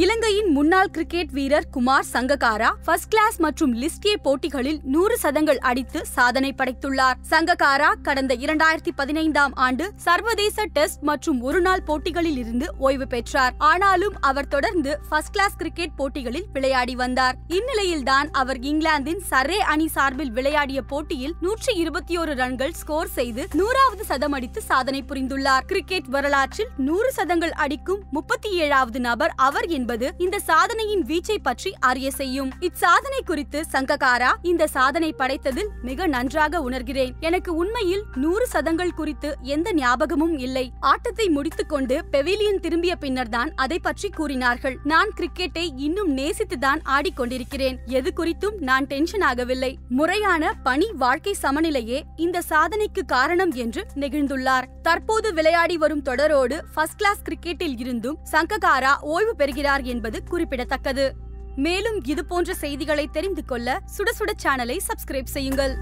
இலங்கையின் முன்னாள் கிரிக்கெட் வீரர் குமார் சங்ககாரா ஃபர்ஸ்ட் கிளாஸ் மற்றும் லிஸ்ட் ஏ போட்டிகளில் நூறு சதங்கள் அடித்து சாதனை படைத்துள்ளார். சங்ககாரா கடந்த இரண்டாயிரத்தி பதினைந்தாம் ஆண்டு சர்வதேச டெஸ்ட் மற்றும் ஒருநாள் போட்டிகளில் இருந்து ஓய்வு பெற்றார். ஆனாலும் அவர் தொடர்ந்து ஃபர்ஸ்ட் கிளாஸ் கிரிக்கெட் போட்டிகளில் விளையாடி வந்தார். இந்நிலையில்தான் அவர் இங்கிலாந்தின் சரே அணி சார்பில் விளையாடிய போட்டியில் நூற்றி இருபத்தி ஒரு ரன்கள் ஸ்கோர் செய்து நூறாவது சதம் அடித்து சாதனை புரிந்துள்ளார். கிரிக்கெட் வரலாற்றில் நூறு சதங்கள் அடிக்கும் முப்பத்தி ஏழாவது நபர் அவர் என்பது இந்த சாதனையின் வீச்சை பற்றி அறிய செய்யும். இச்சாதனை குறித்து சங்ககாரா இந்த சாதனை படைத்ததில் மிக நன்றாக உணர்கிறேன். எனக்கு உண்மையில் நூறு சதங்கள் குறித்து எந்த ஞாபகமும் இல்லை. ஆட்டத்தை முடித்துக்கொண்டு பெவிலியன் திரும்பிய பின்னர் தான் அதை பற்றி கூறினார்கள். நான் கிரிக்கெட்டை இன்னும் நேசித்துதான் ஆடிக்கொண்டிருக்கிறேன் எது குறித்தும் நான் டென்ஷன் ஆகவில்லை. முறையான பணி வாழ்க்கை சமநிலையே இந்த சாதனைக்கு காரணம் என்று நெகிழ்ந்துள்ளார். தற்போது விளையாடி வரும் தொடரோடு ஃபர்ஸ்ட் கிளாஸ் கிரிக்கெட்டில் இருந்தும் சங்ககாரா ஓய்வு பெறுகிறார். என்பது குறிப்பிடத்தக்கது. மேலும் இது போன்ற செய்திகளை தெரிந்து கொள்ள சுட சுட சேனலை சப்ஸ்கிரைப் செய்யுங்கள்.